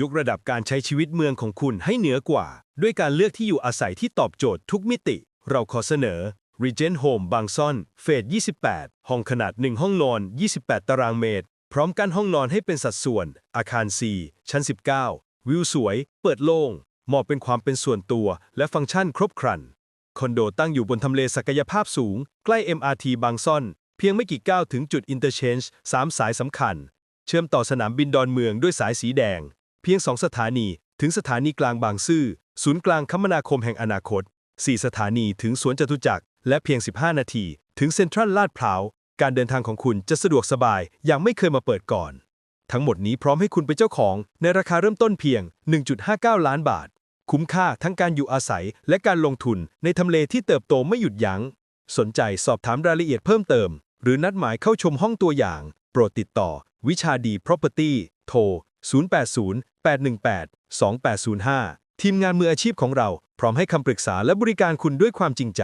ยกระดับการใช้ชีวิตเมืองของคุณให้เหนือกว่า ด้วยการเลือกที่อยู่อาศัยที่ตอบโจทย์ทุกมิติ เราขอเสนอ Regent Home บางซ่อน เฟส 28 ห้องขนาด 1 ห้องนอน 28 ตารางเมตร พร้อมกันห้องนอนให้เป็นสัดส่วน อาคาร4ชั้น 19 วิวสวย เปิดโล่งเหมาะเป็นความเป็นส่วนตัว และฟังก์ชันครบครัน คอนโดตั้งอยู่บนทำเลศักยภาพสูง ใกล้ MRT บางซ่อน เพียงไม่กี่ก้าวถึงจุดอินเตอร์เชนจ์3สายสำคัญ เชื่อมต่อสนามบินดอนเมืองด้วยสายสีแดง พียง 2 สถานี ถึงสถานีกลางบางซื่อ ศูนย์กลางคมนาคมแห่งอนาคต 4 สถานีถึงสวนจตุจักร และเพียง 15 นาที ถึงเซ็นทรัลลาดพร้าว การเดินทางของคุณจะสะดวกสบาย อย่างไม่เคยมาเปิดก่อน ทั้งหมดนี้พร้อมให้คุณเป็นเจ้าของ ในราคาเริ่มต้นเพียง 1.59 ล้านบาท คุ้มค่าทั้งการอยู่อาศัย และการลงทุนในทำเลที่เติบโตไม่หยุดยัง้ง สนใจสอบถามรายละเอียดเพิ่มเติม หรือนัดหมายเข้าชมห้องตัวอย่าง โปรดติดต่อ วิชาดี Property โทร 080-818-2805 ทีมงานมืออาชีพของเราพร้อมให้คำปรึกษาและบริการคุณด้วยความจริงใจ